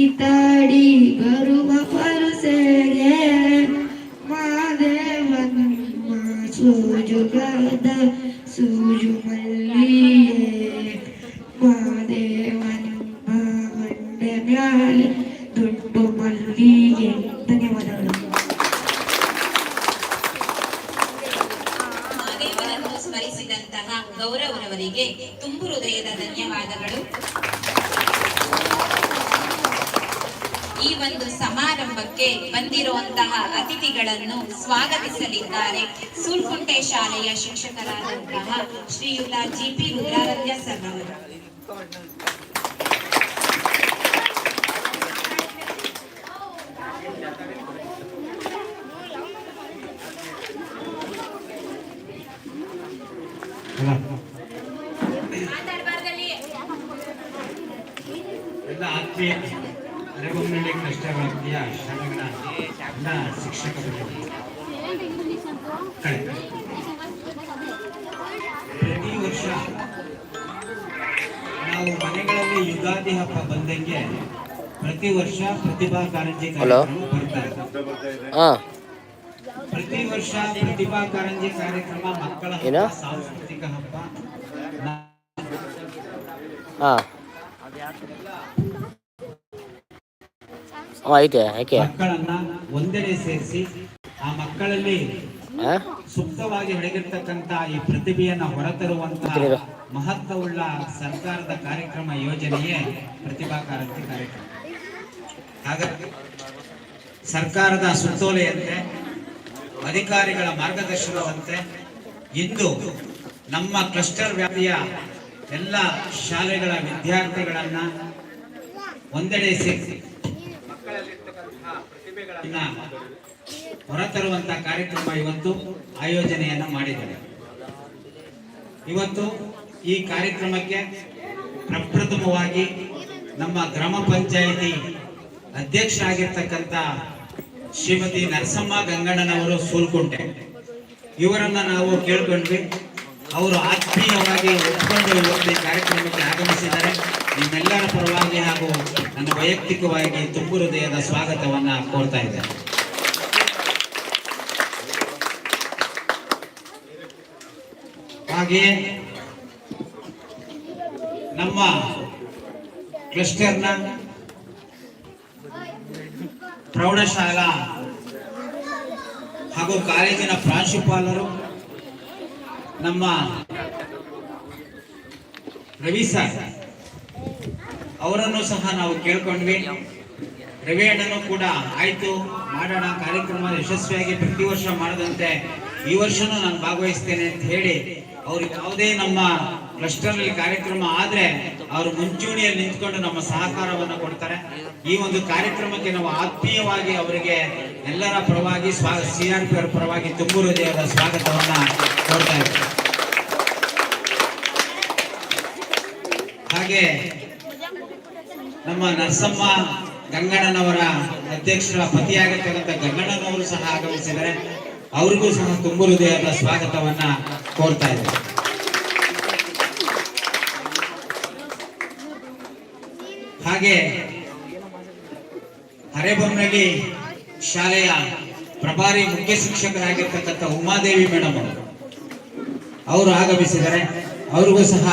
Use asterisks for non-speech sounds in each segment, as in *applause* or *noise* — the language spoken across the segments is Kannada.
ಕಿತ್ತಾಡಿ ಬರುವ ಪರಸೆಗೆ ಮಾದೇವಮ್ಮ ಸೂಜುಗದ ಸೂಜು ಮಲ್ಲಿಯೇ ಮಾದೇವನೆಂಬ ಮಂಡೆ ಮ್ಯಾಲೆ ದುಡ್ಡು ಮಲ್ಲಿಗೆ ಧನ್ಯವಾದಗಳು ಸ್ಮರಿಸಿದಂತಹ ಗೌರವರವರಿಗೆ ತುಂಬು ಹೃದಯದ ಧನ್ಯವಾದಗಳು. ಈ ಒಂದು ಸಮಾರಂಭಕ್ಕೆ ಬಂದಿರುವಂತಹ ಅತಿಥಿಗಳನ್ನು ಸ್ವಾಗತಿಸಲಿದ್ದಾರೆ. ಸೂಲ್ಕುಂಟೆ ಶಾಲೆಯ ಶಿಕ್ಷಕರಾದಂತಹ ಶ್ರೀಯುತ ಜಿ ಪಿ ಸರ್ ಅವರು. ಎಲ್ಲ ಆತ್ಮೀಯ ಅರೆಬೊಮ್ಮನಹಳ್ಳಿ ಕೃಷ್ಣ ವ್ಯಾಪ್ತಿಯ ಶಾಲೆಗಳ ಎಲ್ಲ ಶಿಕ್ಷಕ ಬಂಧುಗಳು. ಕಳೆ ಪ್ರತಿ ವರ್ಷ ನಾವು ಮನೆಗಳಲ್ಲಿ ಯುಗಾದಿ ಹಬ್ಬ ಬಂದಂಗೆ ಪ್ರತಿ ವರ್ಷ ಪ್ರತಿಭಾ ಕಾರಂಜಿ Hello? ಕಾರ್ಯಕ್ರಮ ಬರ್ತಾ ಇದೆ ಹಾ ಪ್ರತಿ ವರ್ಷ ಪ್ರತಿಭಾ ಕಾರಂಜಿ ಕಾರ್ಯಕ್ರಮ ಮಕ್ಕಳ ಹಬ್ಬ, ಏನು? ಸಾಂಸ್ಕೃತಿಕ ಹಬ್ಬ ಐತೆ ಯಾಕೆ ಮಕ್ಕಳನ್ನ ಒಂದೆಡೆ ಸೇರಿಸಿ ಆ ಮಕ್ಕಳಲ್ಲಿ ಸುಪ್ತವಾಗಿ ಬೆಳಗಿರ್ತಕ್ಕಂತ ಈ ಪ್ರತಿಭೆಯನ್ನ ಹೊರತರುವಂತ. ಮಹತ್ವವುಳ್ಳ ಸರ್ಕಾರದ ಕಾರ್ಯಕ್ರಮ ಯೋಜನೆಯೇ ಪ್ರತಿಭಾ ಕಾರಂತಿ ಕಾರ್ಯಕ್ರಮ. ಹಾಗಾಗಿ ಸರ್ಕಾರದ ಸುತ್ತೋಲೆಯಂತೆ ಅಧಿಕಾರಿಗಳ ಮಾರ್ಗದರ್ಶನದಂತೆ ಇಂದು ನಮ್ಮ ಕ್ಲಸ್ಟರ್ ವ್ಯಾಪ್ತಿಯ ಎಲ್ಲ ಶಾಲೆಗಳ ವಿದ್ಯಾರ್ಥಿಗಳನ್ನ ಒಂದೆಡೆ ಸೇರಿಸಿ ಮಕ್ಕಳಲ್ಲಿರ್ತಕ್ಕಂತಹ ಹೊರತರುವಂತ ಕಾರ್ಯಕ್ರಮ ಇವತ್ತು ಆಯೋಜನೆಯನ್ನ ಮಾಡಿದ್ದಾರೆ. ಇವತ್ತು ಈ ಕಾರ್ಯಕ್ರಮಕ್ಕೆ ಪ್ರಪ್ರಥಮವಾಗಿ ನಮ್ಮ ಗ್ರಾಮ ಪಂಚಾಯಿತಿ ಅಧ್ಯಕ್ಷರಾಗಿರ್ತಕ್ಕಂಥ ಶ್ರೀಮತಿ ನರಸಮ್ಮ ಗಂಗಣ್ಣನವರು ಸೂಲ್ಕುಂಟೆ ಇವರನ್ನ ನಾವು ಕೇಳ್ಕೊಂಡ್ವಿ. ಅವರು ಆತ್ಮೀಯವಾಗಿ ಒಪ್ಪಿಕೊಂಡು ಇವತ್ತು ಕಾರ್ಯಕ್ರಮಕ್ಕೆ ಆಗಮಿಸಿದ್ದಾರೆ. ನಿಮ್ಮೆಲ್ಲರ ಪರವಾಗಿ ಹಾಗೂ ನನ್ನ ವೈಯಕ್ತಿಕವಾಗಿ ತುಂಬು ಹೃದಯದ ಸ್ವಾಗತವನ್ನು ಕೋರ್ತಾ ಇದ್ದಾರೆ ಹಾಗೆಯೇ ನಮ್ಮ ಕ್ಲಸ್ಟರ್ನ ಪ್ರೌಢಶಾಲಾ ಹಾಗೂ ಕಾಲೇಜಿನ ಪ್ರಾಂಶುಪಾಲರು ನಮ್ಮ ರವಿ ಸರ್, ಅವರನ್ನು ಸಹ ನಾವು ಕೇಳ್ಕೊಂಡ್ವಿ. ರವಿ ಅಣ್ಣನು ಕೂಡ ಆಯ್ತು, ಮಾಡೋಣ, ಕಾರ್ಯಕ್ರಮ ಯಶಸ್ವಿಯಾಗಿ ಪ್ರತಿ ವರ್ಷ ಮಾಡದಂತೆ ಈ ವರ್ಷನೂ ನಾನು ಭಾಗವಹಿಸ್ತೇನೆ ಅಂತ ಹೇಳಿ ಅವ್ರು ಯಾವುದೇ ನಮ್ಮ ಕ್ಲಸ್ಟರ್ ಕಾರ್ಯಕ್ರಮ ಆದ್ರೆ ಅವರು ಮುಂಚೂಣಿಯಲ್ಲಿ ನಿಂತ್ಕೊಂಡು ನಮ್ಮ ಸಹಕಾರವನ್ನು ಕೊಡ್ತಾರೆ. ಈ ಒಂದು ಕಾರ್ಯಕ್ರಮಕ್ಕೆ ನಾವು ಆತ್ಮೀಯವಾಗಿ ಅವರಿಗೆ ಎಲ್ಲರ ಪರವಾಗಿ ಸ್ವಾ, ಸಿ ಆರ್ ಪಿ ಅವರ ಪರವಾಗಿ ತುಂಬು ಹೃದಯದ ಸ್ವಾಗತವನ್ನ ಹಾಗೆ ನಮ್ಮ ನರಸಮ್ಮ ಗಂಗಣ್ಣನವರ ಅಧ್ಯಕ್ಷರ ಪತಿಯಾಗಿರ್ತಕ್ಕಂಥ ಗಂಗಣ್ಣನವರು ಸಹ ಆಗಮಿಸಿದರೆ ಅವರಿಗೂ ಸಹ ತುಂಬು ಹೃದಯದ ಸ್ವಾಗತವನ್ನ ಕೋರ್ತಾ ಇದ್ದಾರೆ ಹಾಗೆ ಹರೇಬೊಮ್ಮನಹಳ್ಳಿ ಶಾಲೆಯ ಪ್ರಭಾರಿ ಮುಖ್ಯ ಶಿಕ್ಷಕರಾಗಿರ್ತಕ್ಕಂಥ ಉಮಾದೇವಿ ಮೇಡಮ್ ಅವರು ಅವರು ಆಗಮಿಸಿದ್ದಾರೆ ಅವ್ರಿಗೂ ಸಹ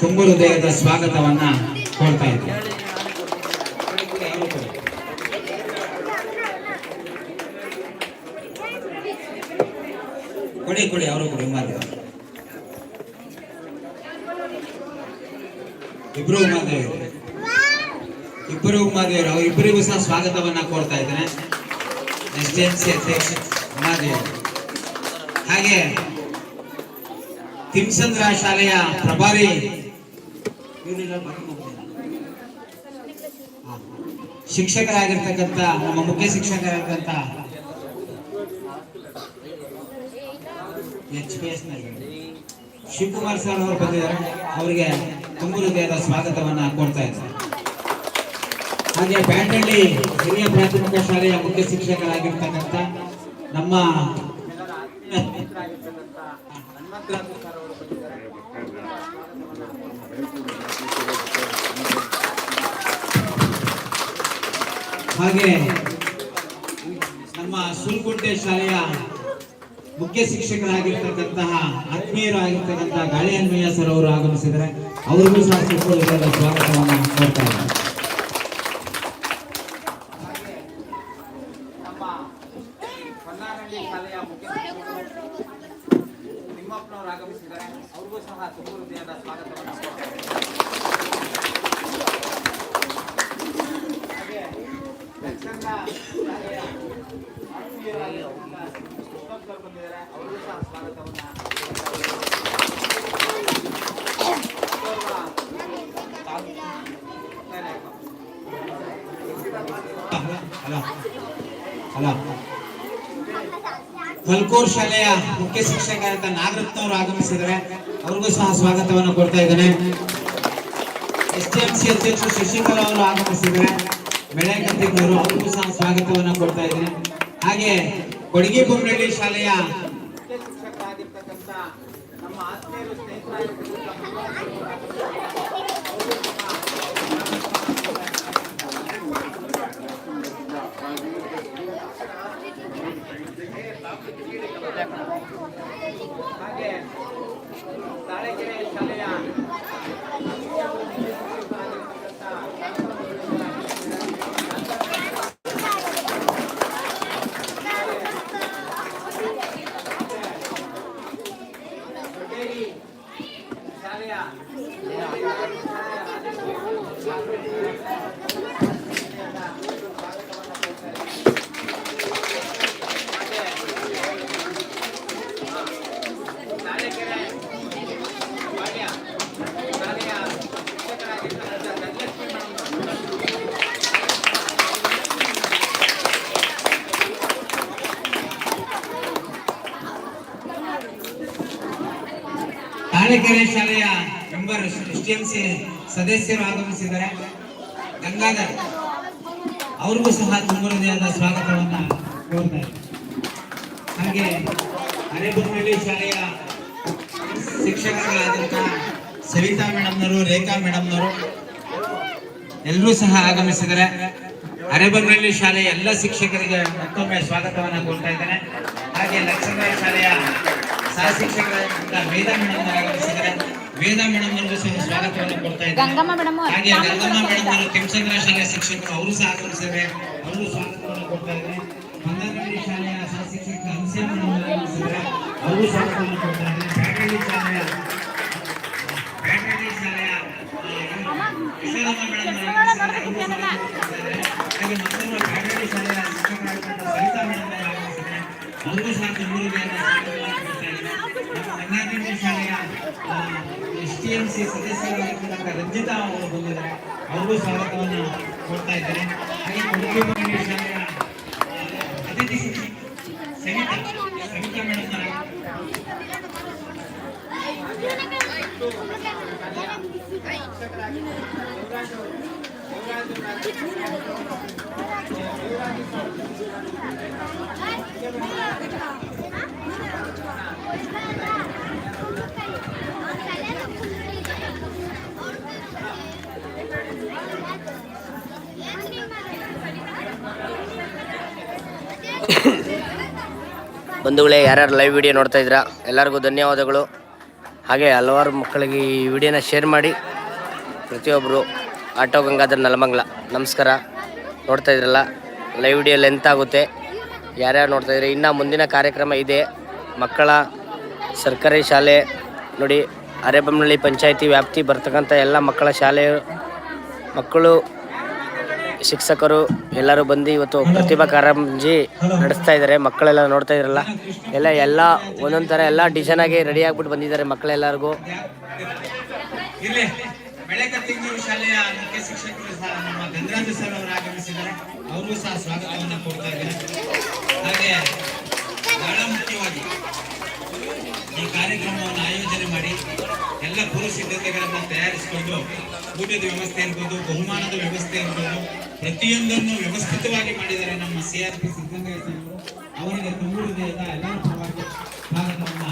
ತುಂಬ ಹೃದಯದ ಸ್ವಾಗತವನ್ನ ಕೊಡ್ತಾ ಇದ್ದಾರೆ ಕೊಡಿ ಕೊಡಿ, ಅವರು ಇಬ್ರು ಉಮಾದೇವರು ಇಬ್ಬರು ಉಮಾದೇವರು ಅವರಿಬ್ಬರಿಗೂ ಸಹ ಸ್ವಾಗತವನ್ನ ಕೋರ್ತಾ ಇದ್ದೇನೆ ಎಸ್ಡಿಎನ್ಸಿ ಅಧ್ಯಕ್ಷ? ಉಮಾದೇವರು ಹಾಗೆ ತಿಮ್ಸಂದ್ರ ಶಾಲೆಯ ಪ್ರಭಾರಿ. ಶಿಕ್ಷಕರಾಗಿರ್ತಕ್ಕಂಥ, ನಮ್ಮ ಮುಖ್ಯ ಶಿಕ್ಷಕರಾಗಿರ್ತಕ್ಕಂಥ H P S Shivakumar sir ಅವರು ಬಂದಿದ್ದಾರೆ ಅವರಿಗೆ ತುಂಬು ಹೃದಯದ ಸ್ವಾಗತವನ್ನ ಕೊಡ್ತಾ ಇದ್ದಾರೆ ಹಾಗೆ ಬ್ಯಾಂಡಳ್ಳಿ ಹಿರಿಯ ಪ್ರಾಥಮಿಕ ಶಾಲೆಯ ಮುಖ್ಯ ಶಿಕ್ಷಕರಾಗಿರ್ತಕ್ಕಂಥ ನಮ್ಮ ಹಾಗೆ ನಮ್ಮ ಸುಲ್ಕುಂಟೆ ಶಾಲೆಯ ಮುಖ್ಯ ಶಿಕ್ಷಕರಾಗಿರ್ತಕ್ಕಂತಹ ಆತ್ಮೀಯರಾಗಿರ್ತಕ್ಕಂತಹ ಗಾಳಿಯನ್ಮಯ್ಯ ಸರ್ ಅವರು ಆಗಮಿಸಿದರೆ ಅವರಿಗೂ ಸಹ ಸ್ವಾಗತವನ್ನು ಕೊಡ್ತಾ ಇದ್ದಾರೆ ನಮ್ಮ ಹೊನ್ನಾರಳ್ಳಿ ಶಾಲೆಯ ಮುಖ್ಯ ನಿಮ್ಮಪ್ಪನವರು ಆಗಮಿಸಿದ್ದಾರೆ ಅವ್ರಿಗೂ ಸಹ ತುಂಬ ಹೃದಯದ ಸ್ವಾಗತವನ್ನು ಕೋರ್ತಾ ಇದ್ದಾರೆ. ಹಾಗೆ ಯಕ್ಷಗಾನ ಶಾಲೆಯ ಆತ್ಮೀಯರಾಗಿರ್ತಕ್ಕಂಥ ಕೃಷ್ಣಪ್ಪ ಸರ್ ಬಂದಿದ್ದಾರೆ ಅವ್ರಿಗೂ ಸಹ ಸ್ವಾಗತವನ್ನು ಕೋರ್ತಾ ಇದ್ದಾರೆ. ಹಲೋ ಹಲೋ ಕಲ್ಕೂರ್ ಶಾಲೆಯ ಮುಖ್ಯ ಶಿಕ್ಷಕರಾದ ನಾಗರತ್ನವರು ಆಗಮಿಸಿದರೆ ಅವ್ರಿಗೂ ಸಹ ಸ್ವಾಗತವನ್ನು ಕೊಡ್ತಾ ಇದ್ದೇನೆ. ಎಸ್ ಟಿ ಎಂ ಸಿ ಅಧ್ಯಕ್ಷ ಶಶಿಕಲಾ ಅವರು ಆಗಮಿಸಿದರೆ ಬೆಳೆಕತ್ತಿದ್ದವರು ಅವ್ರಿಗೂ ಸಹ ಸ್ವಾಗತವನ್ನು ಕೊಡ್ತಾ ಇದ್ದೇನೆ. ಹಾಗೆ ಕೊಡಗಿ ಬೊಮ್ಮನಹಳ್ಳಿ ಶಾಲೆಯ ನಮ್ಮ ಹಾಗೆ ತಾಳೆಕೆರೆ ಶಾಲೆಯ ಶಾಲೆಯ ತಾಳೆಕೆರೆ ಬಾಲ್ಯ ಶಾಲೆಯ ಶಿಕ್ಷಕರಾಗಿರ್ತಕ್ಕಂಥ ಧನಲಕ್ಷ್ಮಿ ಮೇಡಮ್ ತಾಳೆಕೆರೆ ಶಾಲೆಯ ಮೆಂಬರ್ ಎಸ್ಟಿಎಂಸಿ ಸದಸ್ಯರು ಆಗಮಿಸಿದ್ದಾರೆ. ಗಂಗಾಧರ್ ಅವ್ರಿಗೂ ಸಹ ತುಂಬ ಹೃದಯದ ಸ್ವಾಗತವನ್ನ ಕೋರ್ತಾ ಇದ್ದಾರೆ. ಹಾಗೆ ಅರೇಬನಹಳ್ಳಿ ಶಾಲೆಯ ಶಿಕ್ಷಕರಾದಂತಹ ಸವಿತಾ ಮೇಡಮ್ನವರು, ರೇಖಾ ಮೇಡಮ್ನವರು ಎಲ್ಲರೂ ಸಹ ಆಗಮಿಸಿದ್ದಾರೆ. ಅರೆಬೊಮ್ಮಳ್ಳಿ ಶಾಲೆಯ ಎಲ್ಲ ಶಿಕ್ಷಕರಿಗೆ ಮತ್ತೊಮ್ಮೆ ಸ್ವಾಗತವನ್ನು ಕೋರ್ತಾ ಇದ್ದೇನೆ. ಹಾಗೆ ಲಕ್ಷ್ಮೀ ಶಾಲೆಯ ಸಹ ಶಿಕ್ಷಕರಾದಂಥ ವೇದ ಮೇಡಮ್ ಆಗಮಿಸಿದ್ದಾರೆ ವೇದ ಮೇಡಮ್ ಅವರಿಗೂ ಸಹ ಸ್ವಾಗತವನ್ನು ಕೊಡ್ತಾ ಇದ್ದೇನೆ. ಗಂಗಮ್ಮ ಮೇಡಮ್ ಹಾಗೆ ಗಂಗಮ್ಮ ಮೇಡಮ್ ಅವರು ಶಾಲೆಯ ಶಿಕ್ಷಕರು ಅವರು ಸಹ ಅವರು ಸ್ವಾಗತವನ್ನು ಕೊಡ್ತಾ ಇದ್ದಾರೆ ಬಂಗಾರಹಳ್ಳಿ ಶಾಲೆಯ ಸಹ ಶಿಕ್ಷಕ ಹಂಸೆ ಮೇಡಮ್ ಅವರು ಸ್ವಾಗತವನ್ನು ಕೊಡ್ತಾ ಇದ್ದಾರೆ ಬ್ಯಾಟಳ್ಳಿ ಶಾಲೆಯ ಬ್ಯಾಟಳ್ಳಿ ಶಾಲೆಯ ಮೇಡಮ್ ಇದ್ದಾರೆ ಹಾಗೆ ಮತ್ತೊಬ್ಬರು ಬ್ಯಾಟಳ್ಳಿ ಶಾಲೆಯ ಶಿಕ್ಷಕರಾಗಿರ್ತಕ್ಕಂಥ ಸವಿತಾ ಮೇಡಮ್ ಅವರು ಅವರು ಸಹ ತುಮೂರಿಗೆ ಸ್ವಾಗತವನ್ನು ಕೊಡ್ತಾ ಇದ್ದಾರೆ ನಮ್ಮ ಬಂಗಾರಹಳ್ಳಿ ಶಾಲೆಯ ಎಸ್ ಟಿ ಎಂ ಸಿ ಸದಸ್ಯರಾಗಿರ್ತಕ್ಕಂಥ ರಂಜಿತಾ ಅವರು ಬಂದಿದ್ದಾರೆ ಅವ್ರಿಗೂ ಸ್ವಾಗತವನ್ನು ಕೊಡ್ತಾ ಇದ್ದಾರೆ ಹಾಗೆ ಕೊಡುಗೆ ಮಹಿಳೆ ಶಾಲೆಯ ಆ, ಅತಿಥಿ ಶಿಕ್ಷಕಿ ಸವಿತಾ ಸವಿತಾ ಮೇಡಮ್ *laughs* ಬಂಧುಗಳೇ, ಯಾರ್ಯಾರು ಲೈವ್ ವಿಡಿಯೋ ನೋಡ್ತಾ ಇದ್ದೀರಾ? ಎಲ್ಲರಿಗೂ ಧನ್ಯವಾದಗಳು. ಹಾಗೆ ಹಲವಾರು ಮಕ್ಕಳಿಗೆ ಈ ವಿಡಿಯೋನ ಶೇರ್ ಮಾಡಿ. ಪ್ರತಿಯೊಬ್ಬರು ಆಟೋ ಗಂಗಾಧರ್ ನಲಮಂಗ್ಲ, ನಮಸ್ಕಾರ. ನೋಡ್ತಾ ಇದ್ರಲ್ಲ ಲೈವ್ ವಿಡಿಯೋ ಲೆಂತ್ ಆಗುತ್ತೆ ಯಾರ್ಯಾರು ನೋಡ್ತಾ ಇದ್ರೆ ಇನ್ನು ಮುಂದಿನ ಕಾರ್ಯಕ್ರಮ ಇದೆ. ಮಕ್ಕಳ ಸರ್ಕಾರಿ ಶಾಲೆ ನೋಡಿ ಅರೆಬೊಮ್ಮನಹಳ್ಳಿ ಪಂಚಾಯಿತಿ ವ್ಯಾಪ್ತಿ ಬರ್ತಕ್ಕಂಥ ಎಲ್ಲ ಮಕ್ಕಳ ಶಾಲೆ ಮಕ್ಕಳು, ಶಿಕ್ಷಕರು ಎಲ್ಲರೂ ಬಂದು ಇವತ್ತು ಪ್ರತಿಭಾ ಕಾರಂಜಿ ನಡೆಸ್ತಾ ಇದ್ದಾರೆ. ಮಕ್ಕಳೆಲ್ಲ ನೋಡ್ತಾ ಇದ್ರಲ್ಲ. ಎಲ್ಲ ಎಲ್ಲ ಒಂದೊಂದು ಥರ ಎಲ್ಲ ಡಿಸೈನ್ ಆಗಿ ರೆಡಿ ಆಗ್ಬಿಟ್ಟು ಬಂದಿದ್ದಾರೆ ಮಕ್ಕಳೆಲ್ಲರಿಗೂ. ಶಾಲೆಯ ಮುಖ್ಯ ಶಿಕ್ಷಕರು ಸಹ ನಮ್ಮ ಗಂಗರಾಜ ಸರ್ ಅವರು ಆಗಮಿಸಿದ್ದಾರೆ ಅವರು ಸಹ ಸ್ವಾಗತವನ್ನು ಕೊಡ್ತಾ ಇದ್ದಾರೆ ಹಾಗೆ ಈ ಕಾರ್ಯಕ್ರಮವನ್ನು ಆಯೋಜನೆ ಮಾಡಿ ಎಲ್ಲ ಪೂರ್ವ ಸಿದ್ಧತೆಗಳನ್ನು ತಯಾರಿಸಿಕೊಂಡು ಊಟದ ವ್ಯವಸ್ಥೆ ಇರ್ಬೋದು, ಬಹುಮಾನದ ವ್ಯವಸ್ಥೆ ಇರ್ಬೋದು, ಪ್ರತಿಯೊಂದನ್ನು ವ್ಯವಸ್ಥಿತವಾಗಿ ಮಾಡಿದರೆ ನಮ್ಮ ಸಿ ಆರ್ ಪಿ ಸಿದ್ಧಗಂಗಾ ಅವರು ಅವರಿಗೆ ತುಂಬ ಹೃದಯದ ಎಲ್ಲರ ಪರವಾಗಿ ಸ್ವಾಗತವನ್ನ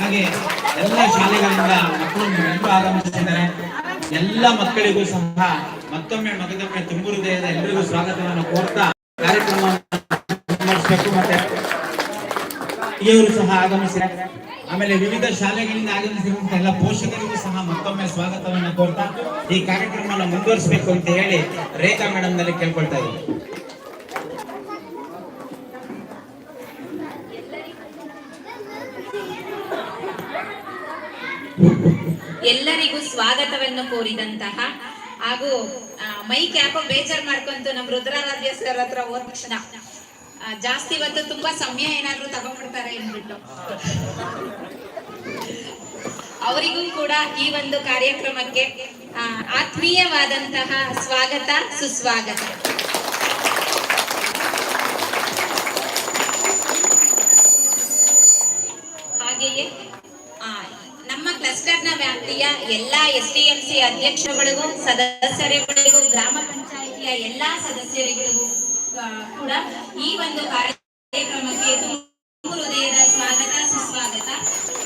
ಹಾಗೆ ಎಲ್ಲ ಶಾಲೆಗಳಿಂದ ಮಕ್ಕಳು ಎಲ್ಲರೂ ಆಗಮಿಸಿದ್ದಾರೆ. ಎಲ್ಲ ಮಕ್ಕಳಿಗೂ ಸಹ ಮತ್ತೊಮ್ಮೆ ಮಗದೊಮ್ಮೆ ತುಂಬು ಹೃದಯದ ಎಲ್ಲರಿಗೂ ಸ್ವಾಗತವನ್ನು ಕೋರ್ತಾ ಕಾರ್ಯಕ್ರಮವನ್ನು ಮತ್ತೆ ಇವರು ಸಹ ಆಗಮಿಸಿದ ಆಮೇಲೆ ವಿವಿಧ ಶಾಲೆಗಳಿಂದ ಆಗಮಿಸಿರುವಂತಹ ಎಲ್ಲ ಪೋಷಕರಿಗೂ ಸಹ ಮತ್ತೊಮ್ಮೆ ಸ್ವಾಗತವನ್ನು ಕೋರ್ತಾ ಈ ಕಾರ್ಯಕ್ರಮವನ್ನು ಮುಂದುವರಿಸಬೇಕು ಅಂತ ಹೇಳಿ ರೇಖಾ ಮೇಡಮ್ನಲ್ಲಿ ಕೇಳ್ಕೊಳ್ತಾ ಇದ್ದೀನಿ. ಎಲ್ಲರಿಗೂ ಸ್ವಾಗತವನ್ನು ಕೋರಿದಂತಹ ಹಾಗೂ ಮೈ ಮೈಕ್ ಯಾಕೋ ಬೇಜಾರ್ ಮಾಡ್ಕೊಂತು ನಮ್ ರುದ್ರಾರಾಧ್ಯ ಸರ್ ಹತ್ರ ಹೋದ ತಕ್ಷಣ. ಜಾಸ್ತಿ ಇವತ್ತು ತುಂಬಾ ಸಮಯ ಏನಾದ್ರೂ ತಗೊಂಡ್ಬಿಡ್ತಾರೆ ಅಂದ್ಬಿಟ್ಟು. ಅವರಿಗೂ ಕೂಡ ಈ ಒಂದು ಕಾರ್ಯಕ್ರಮಕ್ಕೆ ಆತ್ಮೀಯವಾದಂತಹ ಸ್ವಾಗತ, ಸುಸ್ವಾಗತ. ಹಾಗೆಯೇ ನಮ್ಮ ಕ್ಲಸ್ಟರ್ನ ವ್ಯಾಪ್ತಿಯ ಎಲ್ಲಾ ಎಸ್ ಡಿ ಎಂ ಸಿ ಅಧ್ಯಕ್ಷರುಗಳಿಗೂ, ಸದಸ್ಯರುಗಳಿಗೂ, ಗ್ರಾಮ ಪಂಚಾಯಿತಿಯ ಎಲ್ಲಾ ಸದಸ್ಯರುಗಳಿಗೂ ಕೂಡ ಈ ಒಂದು ಕಾರ್ಯಕ್ರಮಕ್ಕೆ ಹೃದಯದ ಸ್ವಾಗತ, ಸುಸ್ವಾಗತ.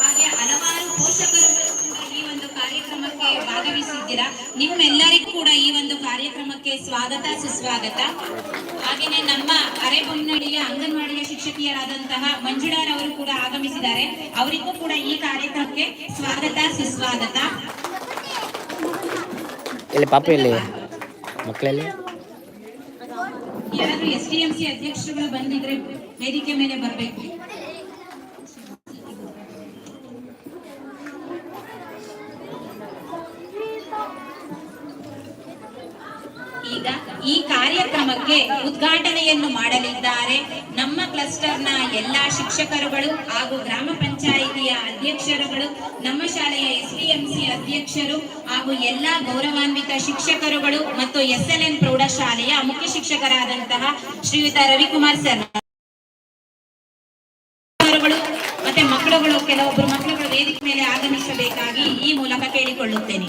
ಹಾಗೆ ಹಲವಾರು ಪೋಷಕರು ಈ ಒಂದು ಕಾರ್ಯಕ್ರಮಕ್ಕೆ ಭಾಗವಹಿಸಿದ್ದೀರಾ. ನಿಮ್ಮೆಲ್ಲರಿಗೂ ಕೂಡ ಈ ಒಂದು ಕಾರ್ಯಕ್ರಮಕ್ಕೆ ಸ್ವಾಗತ, ಸುಸ್ವಾಗತ. ಹಾಗೇನೆ ನಮ್ಮ ಅರೆಬೊಮ್ಮನಹಳ್ಳಿಯ ಅಂಗನವಾಡಿಯ ಶಿಕ್ಷಕಿಯರಾದಂತಹ ಮಂಜುಳಾರ್ ಅವರು ಕೂಡ ಆಗಮಿಸಿದ್ದಾರೆ. ಅವರಿಗೂ ಕೂಡ ಈ ಕಾರ್ಯಕ್ರಮಕ್ಕೆ ಸ್ವಾಗತ, ಸುಸ್ವಾಗತ. ಇಲ್ಲಿ ಪಾಪ ಇಲ್ಲಿ ಮಕ್ಕಳಲ್ಲಿ? ಯಾರಾದ್ರೂ ಎಸ್ ಡಿ ಎಂ ಸಿ ಅಧ್ಯಕ್ಷರುಗಳು ಬಂದಿದ್ರೆ ವೇದಿಕೆ ಮೇಲೆ ಬರಬೇಕು. ಕಾರ್ಯಕ್ರಮಕ್ಕೆ ಉದ್ಘಾಟನೆಯನ್ನು ಮಾಡಲಿದ್ದಾರೆ. ನಮ್ಮ ಕ್ಲಸ್ಟರ್ನ ಎಲ್ಲಾ ಶಿಕ್ಷಕರುಗಳು ಹಾಗೂ ಗ್ರಾಮ ಪಂಚಾಯಿತಿಯ ಅಧ್ಯಕ್ಷರುಗಳು, ನಮ್ಮ ಶಾಲೆಯ ಎಸ್ ಡಿ ಎಂ ಸಿ ಅಧ್ಯಕ್ಷರು ಹಾಗೂ ಎಲ್ಲಾ ಗೌರವಾನ್ವಿತ ಶಿಕ್ಷಕರುಗಳು ಮತ್ತು ಎಸ್ ಎಲ್ ಎನ್ ಪ್ರೌಢಶಾಲೆಯ ಮುಖ್ಯ ಶಿಕ್ಷಕರಾದಂತಹ ಶ್ರೀಯುತ ರವಿಕುಮಾರ್ ಸರ್. ಮತ್ತೆ ಮಕ್ಕಳುಗಳು ಕೆಲವೊಬ್ಬರು ಮಕ್ಕಳುಗಳು ವೇದಿಕೆ ಮೇಲೆ ಆಗಮಿಸಬೇಕಾಗಿ ಈ ಮೂಲಕ ಕೇಳಿಕೊಳ್ಳುತ್ತೇನೆ.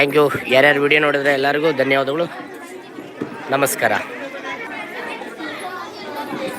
ಥ್ಯಾಂಕ್ ಯು ಯಾರ್ಯಾರು ವಿಡಿಯೋ ನೋಡಿದ್ರೆ ಎಲ್ಲರಿಗೂ ಧನ್ಯವಾದಗಳು. ನಮಸ್ಕಾರ.